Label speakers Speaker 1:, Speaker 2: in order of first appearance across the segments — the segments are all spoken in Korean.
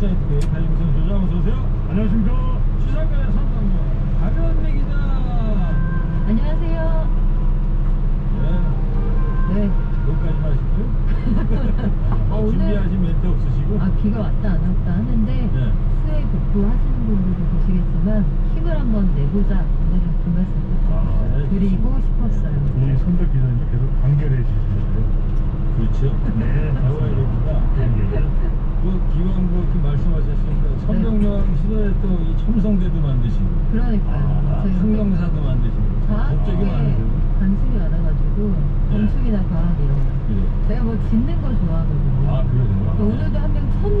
Speaker 1: 사이트의 달리기선 조장 어서 오세요.
Speaker 2: 안녕하십니까.
Speaker 1: 시장가의 선장님 가면대 기자.
Speaker 3: 안녕하세요.
Speaker 1: 네.
Speaker 3: 네.
Speaker 1: 여기까지 마시고요. 아,
Speaker 3: 준비하신 멘트 없으시고. 아 비가 왔다 안 왔다 하는데
Speaker 1: 네.
Speaker 3: 수해 복구 하시는 분들도 계시겠지만 힘을 한번 내보자 오늘 그 말씀을
Speaker 2: 아, 네.
Speaker 3: 드리고 싶었어요. 네.
Speaker 2: 우리 선덕 기자님 계속 간결해 주시는데요.
Speaker 1: 그렇죠.
Speaker 2: 네.
Speaker 1: 대화의 얘기가.
Speaker 2: 예.
Speaker 1: 그 기왕 그렇게 말씀하셨으니까 선명령 시절에 또 이 첨성대도 만드시고
Speaker 3: 그러니까요.
Speaker 2: 아,
Speaker 3: 저희
Speaker 1: 항명사도 만드시고
Speaker 3: 과학에
Speaker 1: 법적이 많으세요.
Speaker 3: 관심이 많아가지고 건축이나 과학 이런 거.
Speaker 1: 그래.
Speaker 3: 제가 뭐 짓는 거 좋아하거든요.
Speaker 1: 아 그러세요.
Speaker 3: 그러니까 오늘도 한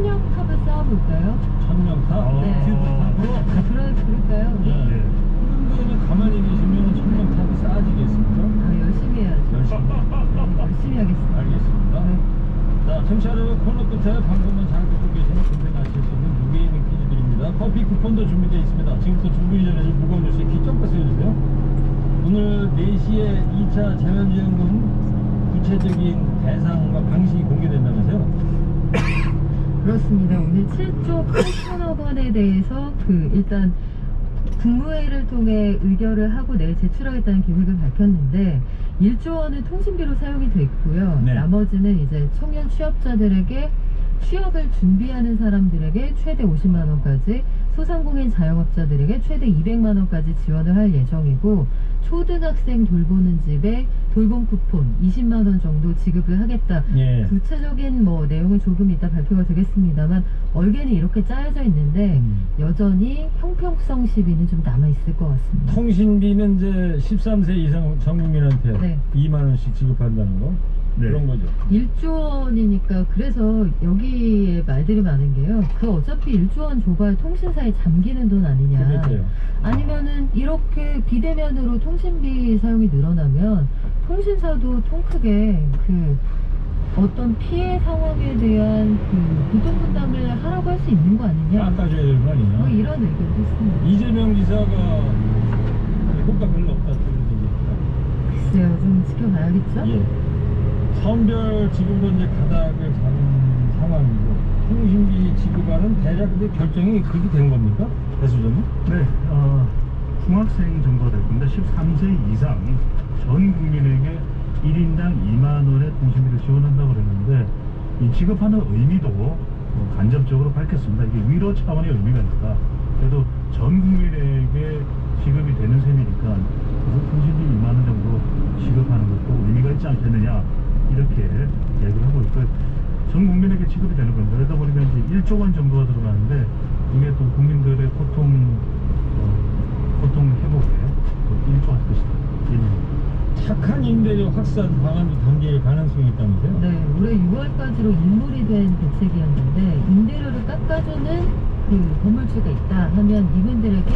Speaker 3: 명 탑을 쌓아볼까요?
Speaker 1: 천명타,
Speaker 3: 네.
Speaker 1: 튜브 타고.
Speaker 3: 아, 그러, 그럴까요?
Speaker 1: 네.
Speaker 2: 네.
Speaker 1: 그런데 그냥 가만히 계시면 천명탑이 쌓아지겠습니까?
Speaker 3: 아, 열심히 해야죠.
Speaker 1: 열심히.
Speaker 3: 네, 열심히 하겠습니다.
Speaker 1: 알겠습니다.
Speaker 3: 네.
Speaker 1: 자, 청취자 여러분 코너 끝에 방송만 잘 듣고 계시면 금방 아실 수 있는 무게 있는 퀴즈 드립니다. 커피 쿠폰도 준비되어 있습니다. 지금부터 준비 전에 이 무거운 뉴스에 귀좀 쓰여주세요. 오늘 4시에 2차 재난지원금 구체적인 대상과 방식이 공개된다면서요?
Speaker 3: 그렇습니다. 오늘 7조 8천억 원에 대해서 그 일단 국무회의를 통해 의결을 하고 내일 제출하겠다는 계획을 밝혔는데 1조 원은 통신비로 사용이 됐고요.
Speaker 1: 네.
Speaker 3: 나머지는 이제 청년 취업자들에게 취업을 준비하는 사람들에게 최대 50만 원까지 소상공인 자영업자들에게 최대 200만 원까지 지원을 할 예정이고 초등학생 돌보는 집에 돌봄 쿠폰 20만 원 정도 지급을 하겠다.
Speaker 1: 예.
Speaker 3: 구체적인 뭐 내용은 조금 이따 발표가 되겠습니다만 얼개는 이렇게 짜여져 있는데
Speaker 1: 음.
Speaker 3: 여전히 형평성 시비는 좀 남아 있을 것 같습니다.
Speaker 1: 통신비는 이제 13세 이상 전 국민한테
Speaker 3: 네.
Speaker 1: 2만 원씩 지급한다는 거
Speaker 2: 네.
Speaker 1: 그런 거죠.
Speaker 3: 1조 원이니까 그래서 여기에 말들이 많은 게요. 그 어차피 1조 원 줘봐야 통신사에 잠기는 돈 아니냐.
Speaker 1: 그렇죠.
Speaker 3: 아니면은 이렇게 비대면으로 통신비 사용이 늘어나면 통신사도 통 크게 그 어떤 피해 상황에 대한 그 부동 분담을 하라고 할 수 있는 거 아니냐.
Speaker 1: 깎아줘야 되는 거 아니냐?
Speaker 3: 뭐 이런 의견도 있습니다.
Speaker 1: 이재명 지사가 효과 별로 없다.
Speaker 3: 글쎄요, 좀 지켜봐야겠죠?
Speaker 1: 예. 선별 지급으로 이제 가닥을 잡은 상황이고 통신비 지급하는 대략 그 결정이 그렇게 된 겁니까? 배수전은?
Speaker 2: 네, 어, 중학생 정도 될 건데 13세 이상 전 국민에게 1인당 2만 원의 통신비를 지원한다고 그랬는데 이 지급하는 의미도 어, 간접적으로 밝혔습니다. 이게 위로 차원의 의미가 있다. 그래도 전 국민에게 지급이 되는 셈이니까 통신비 2만 원 정도 지급하는 것도 의미가 있지 않겠느냐 이렇게 얘기를 하고 있고요. 전 국민에게 지급이 되는 겁니다. 그러다 보니까 이제 1조 원 정도가 들어가는데 이게 또 국민들의 고통 어, 고통 회복에 또 일조할 것이다. 이런
Speaker 1: 착한 임대료 확산 방안도 담길 가능성이 있다면서요?
Speaker 3: 네, 올해 6월까지로 일몰이 된 대책이었는데 임대료를 깎아주는 그 건물주가 있다 하면 이분들에게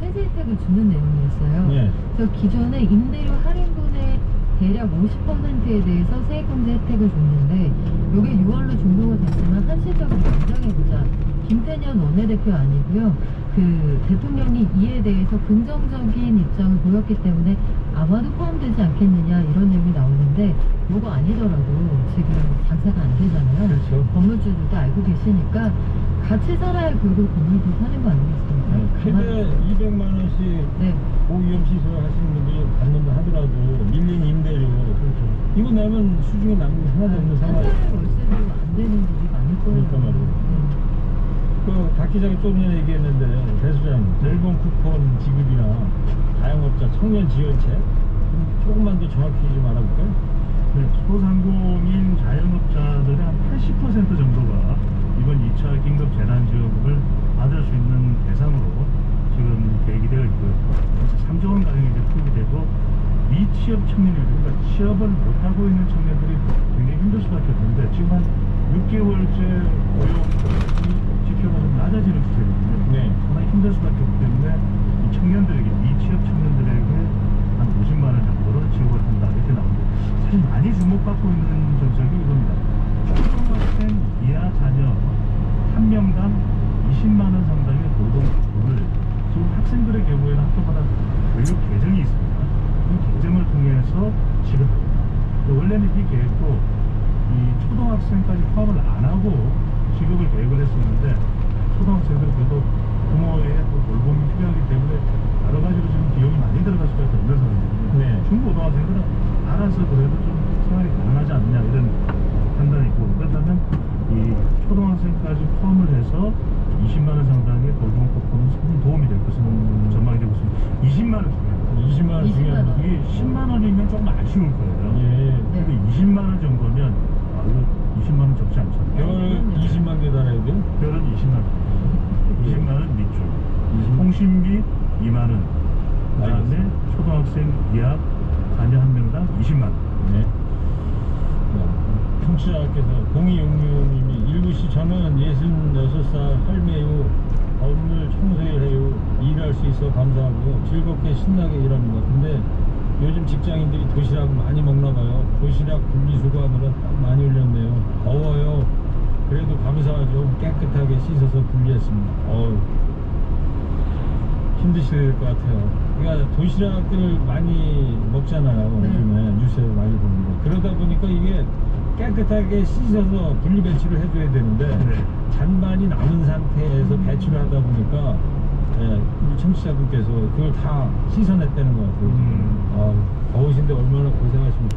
Speaker 3: 세제 혜택을 주는 내용이었어요.
Speaker 1: 네.
Speaker 3: 그래서 기존에 임대료 할인분의 대략 50%에 대해서 세액공제 혜택을 줬는데 이게 6월로 종료가 됐지만 한시적으로 연장해보자. 김태년 원내대표 아니고요. 그 대통령이 이에 대해서 긍정적인 입장을 보였기 때문에 아마도 포함되지 않겠느냐 이런 내용이 나오는데 요거 아니더라도 지금 장사가 안 되잖아요.
Speaker 1: 그렇죠.
Speaker 3: 건물주들도 알고 계시니까 같이 살아야 결국 건물도 사는 거 아니겠습니까?
Speaker 1: 네,
Speaker 3: 가만-
Speaker 1: 최대 200만 원씩
Speaker 3: 네.
Speaker 1: 고위험 시설 하시는 분들이 받는다 하더라도 밀린 임대료 이거 내면 수중에 남는 게 하나도 없는 상황.
Speaker 3: 한달 월세도 안 되는 분이 많을 거예요.
Speaker 1: 그러니까 말이에요.
Speaker 3: 네.
Speaker 1: 그 박 기자가 조금 전에 얘기했는데 배수장 일본 쿠폰 지급이나 자영업자 청년 지원책 좀 조금만 더 정확히 좀 알아볼까요?
Speaker 2: 네, 소상공인 자영업자들의 한 80% 정도가 이번 2차 긴급 재난지원금을 받을 수 있는 대상으로 지금 계획이 되어 있고요. 그래서 3조 원 가량이 이제 투입이 되고 미취업 청년들, 그러니까 취업을 못하고 있는 청년들이 굉장히 힘들 수밖에 없는데 지금 한 6개월째 고용이 지표가 낮아지는 추세거든요.
Speaker 1: 네.
Speaker 2: 상당히 힘들 수밖에 없기 때문에 이 청년들에게 미취업 청년들에게 한 50만 원 정도로 지급을 한다 이렇게 나옵니다. 사실 많이 주목받고 있는 정책이 이겁니다. 초등학생 이하 자녀 한 명당 20만 원 상당의 노동을 지금 학생들의 경우에는 학교마다 교육 계정이 있습니다. 이 계정을 통해서 지급합니다. 원래는 이 계획도 이 초등학생까지 포함을 안 하고 지급을 계획을 했었는데 초등학생들은 그래도 부모의 또 돌봄이 필요하기 때문에 여러 가지로 지금 비용이 많이 들어갈 수밖에 없는 상황이거든요.
Speaker 1: 네.
Speaker 2: 중고등학생들은 알아서 그래도 좀 50만원 상당의 골동품은 상당히 도움이 될 것으로 전망이 되고 있습니다. 20만원 중요합니다.
Speaker 1: 20만 원
Speaker 3: 중요합니다.
Speaker 2: 이게 10만원이면 조금 아쉬울 거예요.
Speaker 1: 예.
Speaker 2: 근데 20만원 정도면, 아, 이거 20만원 적지 않잖아요.
Speaker 1: 이거는 20만 개 달아야
Speaker 2: 별은 20만원. 20만원 밑줄. 통신비 2만원. 그 다음에 초등학생 이하 자녀 한 명당 20만원.
Speaker 1: 네. 청취자께서 0266님이 일구씨 저는 66살 할매요 건물 청소일해요 일할 수 있어 감사하고요 즐겁게 신나게 일합니다 근데 요즘 직장인들이 도시락 많이 먹나 봐요 도시락 분리수거하느라 땀 많이 흘렸네요 더워요 그래도 감사하죠 깨끗하게 씻어서 분리했습니다 어우 힘드실 것 같아요. 그러니까 도시락들 많이 먹잖아요.
Speaker 3: 네.
Speaker 1: 요즘에 뉴스에 많이 보는데 그러다 보니까 이게 깨끗하게 씻어서 분리 배출을 해줘야 되는데
Speaker 2: 네.
Speaker 1: 잔반이 남은 상태에서 배출을 하다 보니까 예, 우리 청취자분께서 그걸 다 씻어냈다는 것 같아요.
Speaker 2: 음.
Speaker 1: 아, 더우신데 얼마나 고생하십니까.